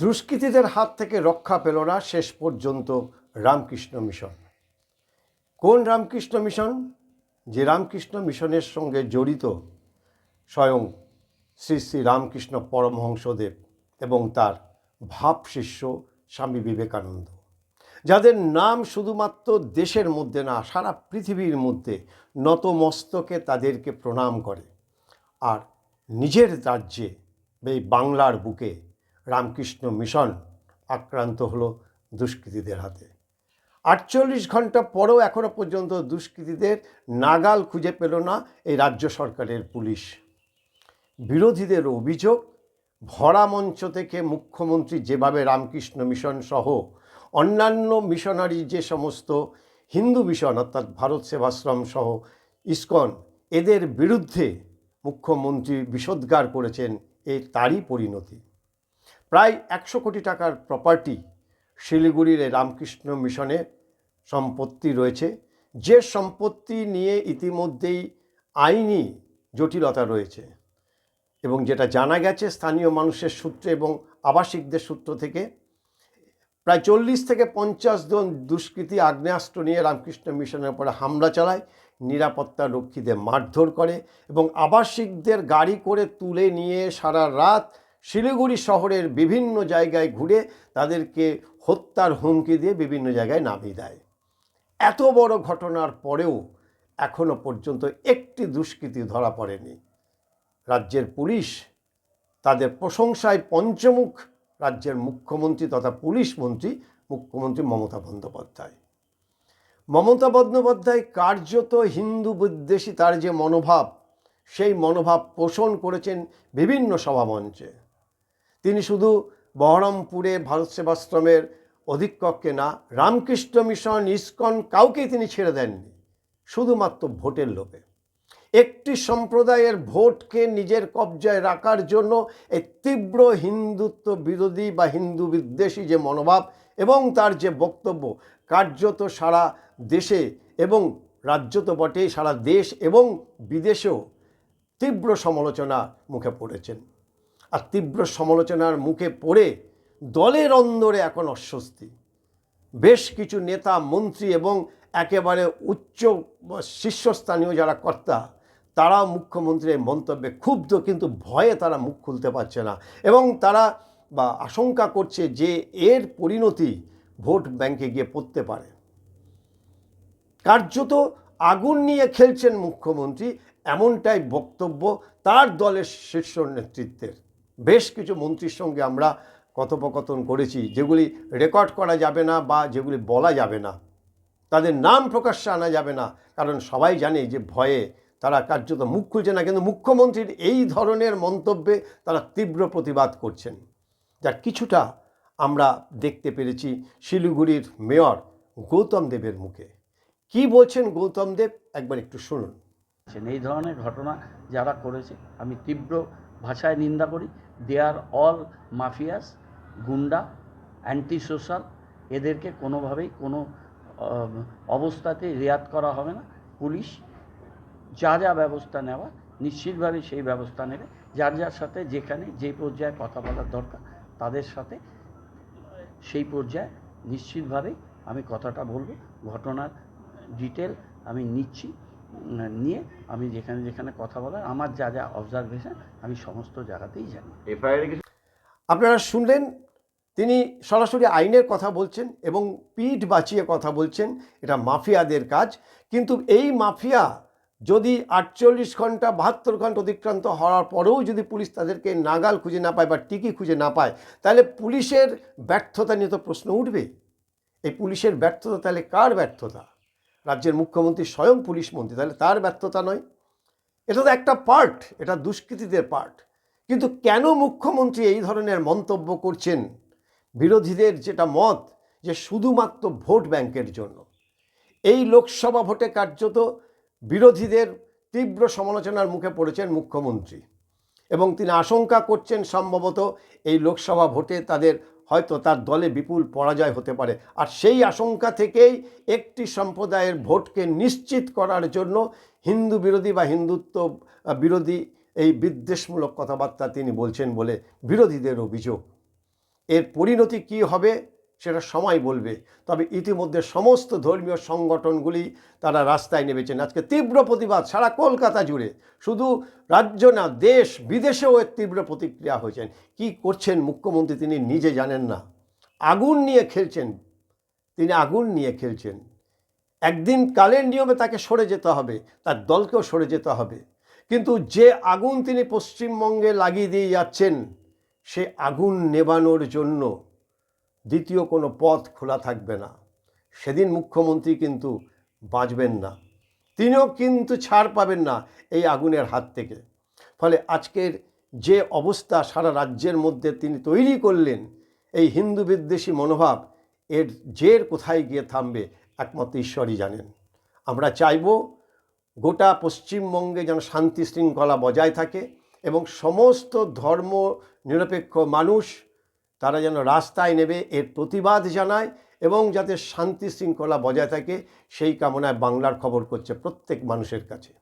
দুষ্কৃতীদের হাত থেকে রক্ষা পেল না শেষ পর্যন্ত রামকৃষ্ণ মিশন। কোন রামকৃষ্ণ মিশন? যে রামকৃষ্ণ মিশনের সঙ্গে জড়িত স্বয়ং শ্রী শ্রী রামকৃষ্ণ পরমহংসদেব এবং তার ভাব শিষ্য স্বামী বিবেকানন্দ। যাদের নাম শুধুমাত্র দেশের মধ্যে না, সারা পৃথিবীর মধ্যে নতমস্তকে তাদেরকে প্রণাম করে। আর নিজের রাজ্যে, এই বাংলার বুকে রামকৃষ্ণ মিশন আক্রান্ত হলো দুষ্কৃতীদের হাতে। আটচল্লিশ ঘণ্টা পরেও এখনও পর্যন্ত দুষ্কৃতীদের নাগাল খুঁজে পেল না এই রাজ্য সরকারের পুলিশ। বিরোধীদের অভিযোগ, ভরা মঞ্চ থেকে মুখ্যমন্ত্রী যেভাবে রামকৃষ্ণ মিশন সহ অন্যান্য মিশনারি যে সমস্ত হিন্দু মিশন অর্থাৎ ভারত সেবাশ্রম সহ ইসকন, এদের বিরুদ্ধে মুখ্যমন্ত্রী বিষোদ্গার করেছেন এর তারই পরিণতি। প্রায় একশো কোটি টাকার প্রপার্টি শিলিগুড়ির রামকৃষ্ণ মিশনে সম্পত্তি রয়েছে। যে সম্পত্তি নিয়ে ইতিমধ্যেই আইনি জটিলতা রয়েছে এবং যেটা জানা গেছে স্থানীয় মানুষের সূত্রে এবং আবাসিকদের সূত্র থেকে, প্রায় চল্লিশ থেকে পঞ্চাশ জন দুষ্কৃতী আগ্নেয়াস্ত্র নিয়ে রামকৃষ্ণ মিশনের উপরে হামলা চালায়, নিরাপত্তা রক্ষীদের মারধর করে এবং আবাসিকদের গাড়ি করে তুলে নিয়ে সারা রাত শিলিগুড়ি শহরের বিভিন্ন জায়গায় ঘুরে তাদেরকে হত্যার হুমকি দিয়ে বিভিন্ন জায়গায় নামিয়ে দেয়। এত বড় ঘটনার পরেও এখনও পর্যন্ত একটি দুষ্কৃতী ধরা পড়েনি। রাজ্যের পুলিশ তাদের প্রশংসায় পঞ্চমুখ রাজ্যের মুখ্যমন্ত্রী তথা পুলিশ মন্ত্রী, মুখ্যমন্ত্রী মমতা বন্দ্যোপাধ্যায়। মমতা বন্দ্যোপাধ্যায় কার্যত হিন্দু বিদ্বেষী, তার যে মনোভাব, সেই মনোভাব পোষণ করেছেন বিভিন্ন সভামঞ্চে। তিনি শুধু বহরমপুরে ভারত সেবাশ্রমের অধীক্ষককে না, রামকৃষ্ণ মিশন ইস্কন কাউকেই তিনি ছেড়ে দেননি, শুধুমাত্র ভোটের লোভে। একটি সম্প্রদায়ের ভোটকে নিজের কবজায় রাখার জন্য এই তীব্র হিন্দুত্ব বিরোধী বা হিন্দু বিদ্বেষী যে মনোভাব এবং তার যে বক্তব্য, কার্যত সারা দেশে এবং রাজ্য তো বটেই, সারা দেশ এবং বিদেশেও তীব্র সমালোচনার মুখে পড়েছেন। আর তীব্র সমালোচনার মুখে পড়ে দলের অন্দরে এখন অস্বস্তি। বেশ কিছু নেতা, মন্ত্রী এবং একেবারে উচ্চ শীর্ষস্থানীয় যারা কর্তা, তারা মুখ্যমন্ত্রীর মন্তব্যে ক্ষুব্ধ কিন্তু ভয়ে তারা মুখ খুলতে পারছে না এবং তারা বা আশঙ্কা করছে যে এর পরিণতি ভোট ব্যাংকে গিয়ে পড়তে পারে। কার্যত আগুন নিয়ে খেলছেন মুখ্যমন্ত্রী, এমনটাই বক্তব্য তার দলের শীর্ষ নেতৃত্বের। বেশ কিছু মন্ত্রীর সঙ্গে আমরা কথোপকথন করেছি, যেগুলি রেকর্ড করা যাবে না বা যেগুলি বলা যাবে না। তাদের নাম প্রকাশ্যে আনা যাবে না, কারণ সবাই জানে যে ভয়ে তারা কার্যত মুখ খুলছে না। কিন্তু মুখ্যমন্ত্রীর এই ধরনের মন্তব্যে তারা তীব্র প্রতিবাদ করছেন। যার কিছুটা আমরা দেখতে পেরেছি শিলিগুড়ির মেয়র গৌতম দেবের মুখে। কি বলছেন গৌতম দেব? একবার একটু শুনুন। এই ধরনের ঘটনা যারা করেছে, আমি তীব্র ভাষায় নিন্দা করি। They are all mafias goonda anti social এদেরকে কোনোভাবেই কোনো অবস্থাতে রেয়াত করা হবে না। পুলিশ যা যা ব্যবস্থা নেওয়া, নিশ্চিতভাবে সেই ব্যবস্থা নেবে। যার যার সাথে যেখানে যে পর্যায়ে কথা বলার দরকার, তাদের সাথে সেই পর্যায়ে নিশ্চিতভাবেই আমি কথাটা বলব। ঘটনার ডিটেল আমি নিচ্ছি। নিয়ে আমি যেখানে যেখানে কথা বলার আমার যা যা অবজারভেশন আমি সমস্ত জায়গাতেই জানি। এফআইআর আপনারা শুনলেন তিনি সরাসরি আইনের কথা বলছেন এবং পিঠ বাঁচিয়ে কথা বলছেন এটা মাফিয়াদের কাজ। কিন্তু এই মাফিয়া যদি আটচল্লিশ ঘণ্টা বাহাত্তর ঘণ্টা অতিক্রান্ত হওয়ার পরেও যদি পুলিশ তাদেরকে নাগাল খুঁজে না পায় বা টিকি খুঁজে না পায় তাহলে পুলিশের ব্যর্থতা নিয়ে তো প্রশ্ন উঠবে এই পুলিশের ব্যর্থতা তাহলে কার ব্যর্থতা? রাজ্যের মুখ্যমন্ত্রী স্বয়ং পুলিশ মন্ত্রী, তাহলে তার ব্যর্থতা নয়? এটা তো একটা পার্ট, এটা দুষ্কৃতীদের পার্ট। কিন্তু কেন মুখ্যমন্ত্রী এই ধরনের মন্তব্য করছেন? বিরোধীদের যেটা মত যে শুধুমাত্র ভোট ব্যাংকের জন্য। এই লোকসভা ভোটে কার্যত বিরোধীদের তীব্র সমালোচনার মুখে পড়েছেন মুখ্যমন্ত্রী। এবং তিনি আশঙ্কা করছেন সম্ভবত এই লোকসভা ভোটে তাদের হয়তো তার দলে বিপুল পরাজয় হতে পারে। আর সেই আশঙ্কা থেকেই একটি সম্প্রদায়ের ভোটকে নিশ্চিত করার জন্য হিন্দু বিরোধী বা হিন্দুত্ব বিরোধী এই বিদ্বেষমূলক কথাবার্তা তিনি বলছেন বলে বিরোধীদের অভিযোগ। এর পরিণতি কি হবে? সেটা সময় বলবে। তবে ইতিমধ্যে সমস্ত ধর্মীয় সংগঠনগুলি তারা রাস্তায় নেমেছেন। আজকে তীব্র প্রতিবাদ সারা কলকাতা জুড়ে। শুধু রাজ্য না, দেশ বিদেশেও এর তীব্র প্রতিক্রিয়া হয়েছেন। কি করছেন মুখ্যমন্ত্রী তিনি নিজে জানেন না। আগুন নিয়ে খেলছেন। তিনি আগুন নিয়ে খেলছেন। একদিন কালের নিয়মে তাকে সরে যেতে হবে, তার দলকেও সরে যেতে হবে। কিন্তু যে আগুন তিনি পশ্চিমবঙ্গে লাগিয়ে দিয়ে যাচ্ছেন, সে আগুন নেবানোর জন্য দ্বিতীয় কোনো পথ খোলা থাকবে না। সেদিন মুখ্যমন্ত্রী কিন্তু বাঁচবেন না। তিনিও কিন্তু ছাড় পাবেন না এই আগুনের হাত থেকে। ফলে আজকের যে অবস্থা সারা রাজ্যের মধ্যে তিনি তৈরি করলেন, এই হিন্দু বিদ্বেষী মনোভাব, এর জের কোথায় গিয়ে থামবে একমাত্র ঈশ্বরই জানেন। আমরা চাইব গোটা পশ্চিমবঙ্গে যেন শান্তি শৃঙ্খলা বজায় থাকে এবং সমস্ত ধর্ম নিরপেক্ষ মানুষ তারা যেন রাস্তায় নেবে এর প্রতিবাদ জানায় এবং যাতে শান্তি শৃঙ্খলা বজায় থাকে, সেই কামনায় বাংলার খবর করছে প্রত্যেক মানুষের কাছে।